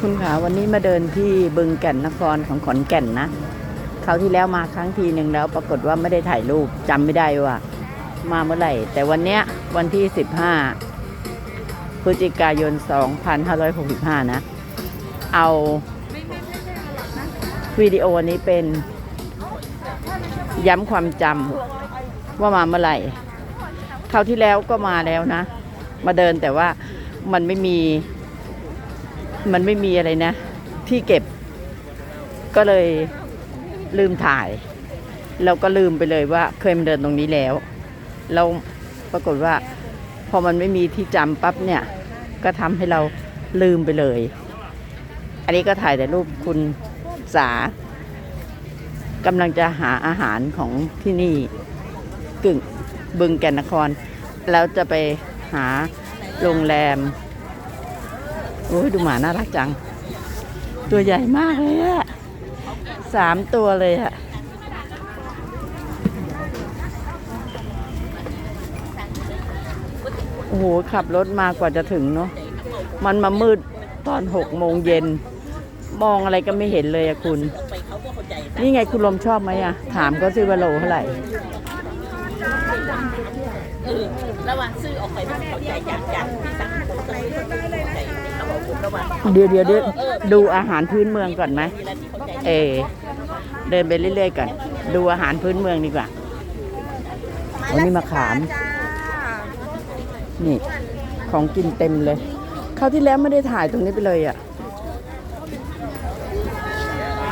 คุณขาวันนี้มาเดินที่บึงแก่นนครของขอนแก่นนะคราวที่แล้วมาครั้งทีหนึ่งแล้ว ปรากฏว่าไม่ได้ถ่ายรูปจำไม่ได้ว่า มาเมื่อไหร่ แต่วันเนี้ยวันที่ 15พฤศจิกายน 2565 นะ เอาวิดีโอนี้เป็นย้ำความจำว่ามาเมื่อไหร่คราวที่แล้วก็มาแล้วนะ มาเดินแต่ว่ามันไม่มี มันไม่มีอะไรนะ ที่เก็บ ก็เลยลืมถ่าย เราก็ลืมไปเลยว่าเคยมาเดินตรงนี้แล้ว เราปรากฏว่า พอมันไม่มีที่จำปั๊บเนี่ย ก็ทำให้เราลืมไปเลย อันนี้ก็ถ่ายแต่รูปคุณสากำลังจะหาอาหารของที่นี่กึ่งบึงแก่นนคร แล้วจะไปหาโรงแรม โอ้ยดูหมาน่ารักจัง ตัวใหญ่มากเลยอะสามตัวเลยอะโอ้โห ขับรถมากว่าจะถึงเนาะมันมามืดตอนหกโมงเย็น มองอะไรก็ไม่เห็นเลยอะคุณ นี่ไงคุณลมชอบไหมอะถามก็ซื้อว่าโลเท่าไหร่ระหว่างซื้อออกไปมันเขาใจจากจากที่สั่งผมต้องใจเขาบอกผมระ เดี๋ยวเดี๋ยวดูอาหารพื้นเมืองก่อนไหมเออเดินไปเรื่อยๆก่อนดูอาหารพื้นเมืองดีกว่าวันนี้มาขาม นี่ ของกินเต็มเลยคราวที่แล้วไม่ได้ถ่ายตรงนี้ไปเลยอะ่ะ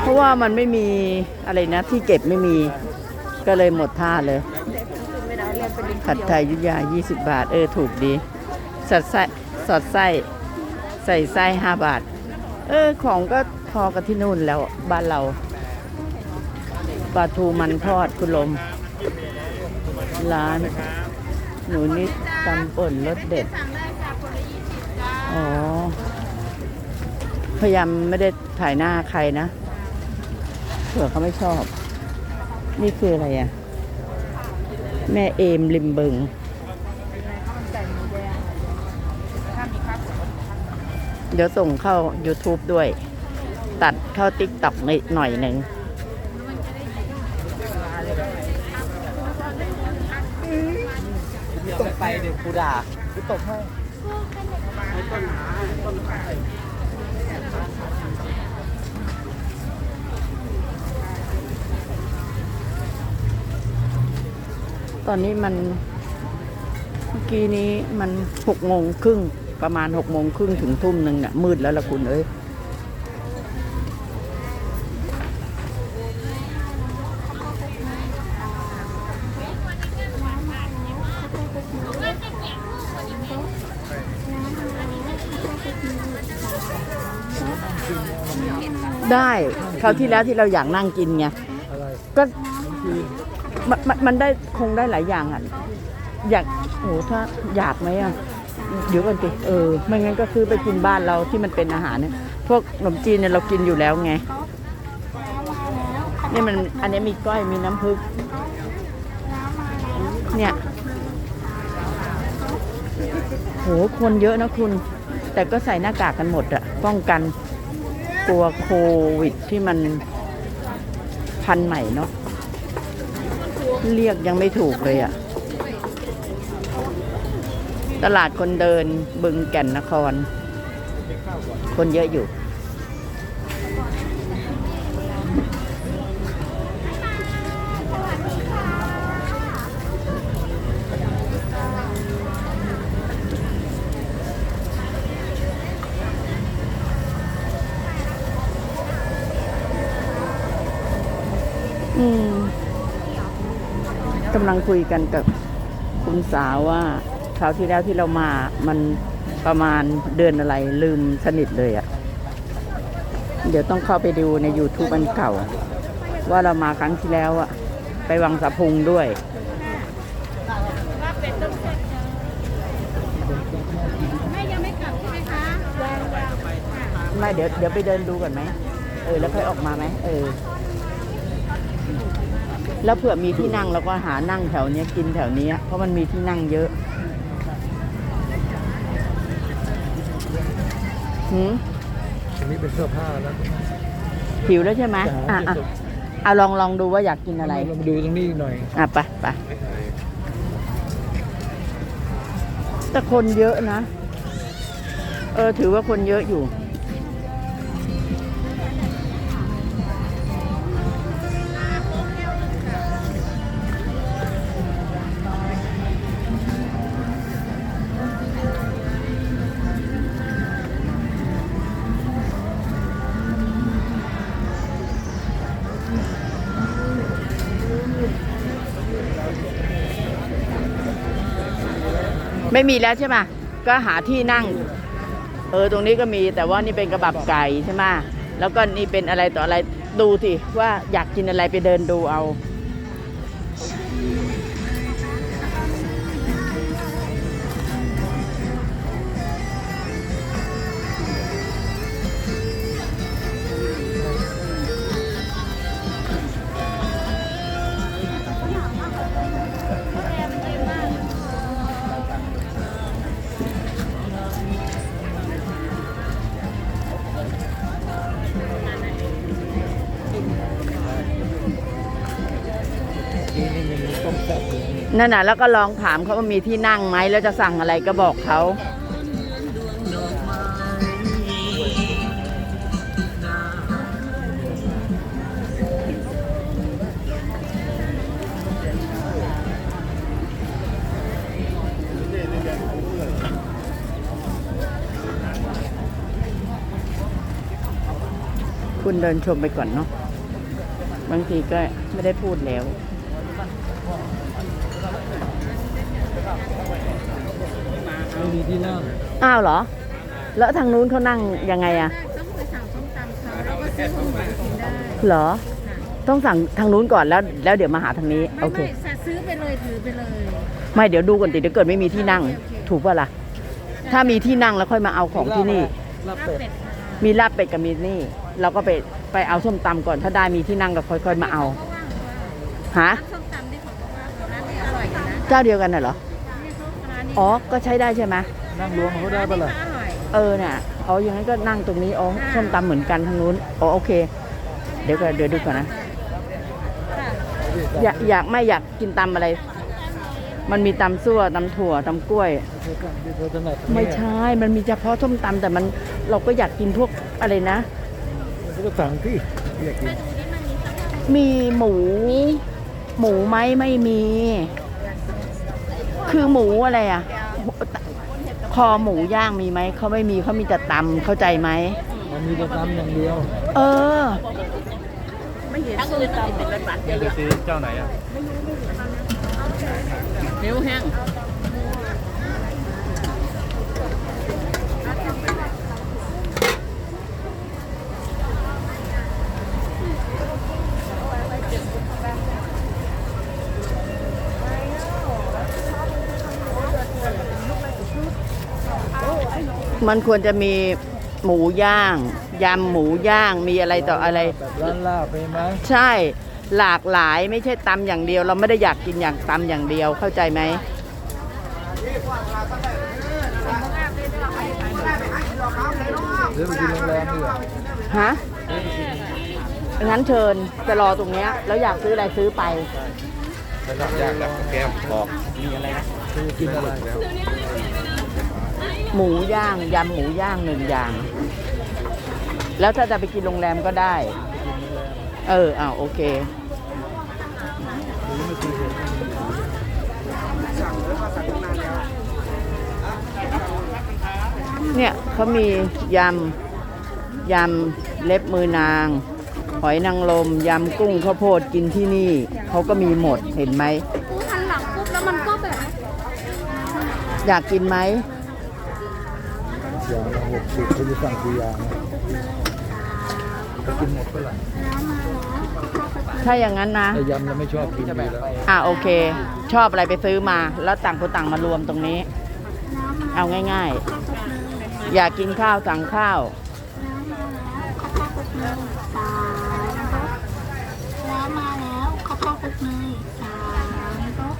เพราะว่ามันไม่มีอะไรนะ ที่เก็บไม่มีก็เลยหมดท่าเลยผัดไทยยุยา 20 บาท เออ ถูกดี สอดไส้สอดไส้ ใส่ไส้5บาท เออ ของก็พอกับที่นู่นแล้วบ้านเราปลาทูมันทอดคุณลม ร้าน หนูนิดตำป่นรสเด็ด อ๋อ พยายามไม่ได้ถ่ายหน้าใครนะเผื่อเขาไม่ชอบ นี่คืออะไรอะ แม่เอมริมบึง เดี๋ยวส่งเข้า YouTube ด้วย ตัดเข้าติ๊กต็อกหน่อยหนึ่งเดี๋ยวไม่ไปเดี๋ยวกูด่ากูตบให้ตอนนี้มันเมื่อกี้นี้มันหกโมงครึ่ง ประมาณหกโมงครึ่งถึงทุ่มหนึ่งเนี่ยมืดแล้วละคุณเอ้ยได้คราวที่แล้วที่เราอยากนั่งกินไงก็มันมันมันได้คงได้หลายอย่างอะ อยากโอ้ถ้าอยากไหมอะ เดี๋ยวกันสิเออไม่งั้นก็ซื้อไปกินบ้านเราที่มันเป็นอาหารเนี่ยพวกขนมจีนเนี่ยเรากินอยู่แล้วไงนี่มันอันนี้มีก้อยมีน้ำพึกเนี่ยโหคนเยอะนะคุณ แต่ก็ใส่หน้ากากกันหมดอะป้องกันกลัวโควิดที่มันพันใหม่เนาะเรียกยังไม่ถูกเลยอะ ตลาดคนเดินบึงแก่นนคร คนเยอะอยู่ อืมกำลังคุยกันกับคุณสาวว่า ราวที่แล้วที่เรามา มันประมาณเดือนอะไรลืมสนิทเลยอะ่ะ เดี๋ยวต้องเข้าไปดูใน YouTube อันเก่า ว่าเรามาครั้งที่แล้วอะไปวังสะพุงด้วยไม่เดี๋ยวเดี๋ยวไปเดินดูก่อนไหมเออ แล้วค่อยออกมาไหมเออ แล้วเผื่อมีที่นั่งเราก็หานั่งแถวเนี้ยกินแถวเนี้ยเพราะมันมีที่นั่งเยอะ หืมตรงนี้เป็นเสื้อผ้าแล้วหิวแล้วใช่ไหมจ๋าอะอะเอาลองลองดูว่าอยากกินอะไรเรามาดูตรงนี้หน่อย อะไปไปแต่คนเยอะนะ เออ ถือว่าคนเยอะอยู่ ไม่มีแล้วใช่ไหมก็หาที่นั่ง เออตรงนี้ก็มีแต่ว่านี่เป็นกระบับไก่ใช่ไหมแล้วก็นี่เป็นอะไรต่ออะไรดูสิว่าอยากกินอะไรไปเดินดูเอา นั่นน่ะแล้วก็ลองถามเขาว่ามีที่นั่งไหมแล้วจะสั่งอะไรก็บอกเขาคุณเดินชมไปก่อนเนาะบางทีก็ไม่ได้พูดแล้ว ไม่มีที่นั่งอ้าวเหรอ แล้วทางนู้นเขานั่งยังไงอะต้องไปสั่งส้มตำเขาแล้วก็ซื้อของหวานกินได้เหรอ ต้องสั่งทางนู้นก่อนแล้ว แล้วเดี๋ยวมาหาทางนี้ไม่โอเค ไม่ซื้อไปเลยถือไปเลย ไม่เดี๋ยวดูก่อนดิเดี๋ยวเกิดไม่มีที่นั่งโอเคโอเค ถูกป่ะล่ะ ถ้ามีที่นั่งแล้วค่อยมาเอาของที่นี่ ลาบลาบเป็ดเป็ดค่ะมีลาบเป็ดกับมีนี่ เราก็ไปไปเอาส้มตำก่อน ถ้าได้มีที่นั่งก็ค่อย ๆ มาเอา ก็ว่างว่าฮะ ร้านส้มตำที่เขาบอกว่าร้านนี้อร่อยอยู่นะ เจ้าเดียวกันน่ะเหรอนี่เขาร้านนี้ อ๋อ ก็ใช้ได้ใช่ไหมนั่งรวมเขาได้ปะล่ะร้านนี้ก็อร่อยเออน่ะ อ๋อ อย่างนั้นก็นั่งตรงนี้ อ๋อ ส้มตำเหมือนกันทางนู้น อ๋อ โอเค เดี๋ยวก็เดี๋ยวดูก่อนนะค่ะอยากอยากไม่อยากกินตำอะไร มันมีตำซั่วตำถั่วตำกล้วยเธอสั่งดิเธอถนัดไม่ใช่ มันมีเฉพาะส้มตำแต่มันเราก็อยากกินพวกอะไรนะเธอก็สั่งที่อยากกิน มีหมู หมูไหมไม่มี คือหมูอะไรอะ คอหมูย่างมีไหม เขาไม่มีเขามีแต่ตำเข้าใจไหม มันมีแต่ตำอย่างเดียว เออ ไม่เห็นทั้งอื่นมันเป็นหวานๆเยจะอะซื้อเจ้าไหนอะๆนิ้วแห้ง มันควรจะมีหมูย่างยำหมูย่างมีอะไรต่ออะไร แบบร้านลาบไปไหมใช่หลากหลายไม่ใช่ตำอย่างเดียว เราไม่ได้อยากกินอย่างตำอย่างเดียวเข้าใจไหมหรือไปกินโรงแรมดีกว่าฮะงั้นเชิญจะรอตรงเนี้ยแล้วอยากซื้ออะไรซื้อไปยากแบบแก้มบอก มีอะไรนะเธอกินอะไรแล้ว หมูย่างยำหมูย่างหนึ่งอย่าง แล้วถ้าจะไปกินโรงแรมก็ได้ เอออ้าวโอเค เนี่ยเขามียำยำเล็บมือนาง หอยนางรมยำกุ้งข้าวโพดกินที่นี่ เขาก็มีหมดเห็นไหมปุ๊บหันหลังปุ๊บแล้วมันก็แบบ อยากกินไหมอ ย่างละหกสิบเขาจะสั่งกี่อย่างจะกินหมดไปละถ้าอย่างนั้นนะไอ้ยำเราไม่ชอบกินอยู่แล้วอ่าโอเค ชอบอะไรไปซื้อมา แล้วต่างคนต่างมารวมตรงนี้ เอาง่าย ๆ อยากกินข้าวสั่งข้าวแล้วมาแล้วข้าวโพดคลุกเนยสามรส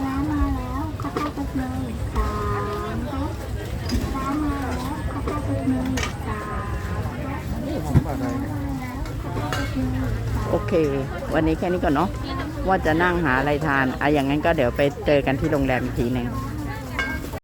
แล้วมาแล้วข้าวโพดคลุกเนยสามรสแล้วมาแล้วข้าวโพดคลุกเนยส โอ เค วันนี้แค่นี้ก่อนเนาะว่าจะนั่งหาอะไรทานอะอย่างนั้นก็เดี๋ยวไปเจอกันที่โรงแรมอีกทีหนึ่ง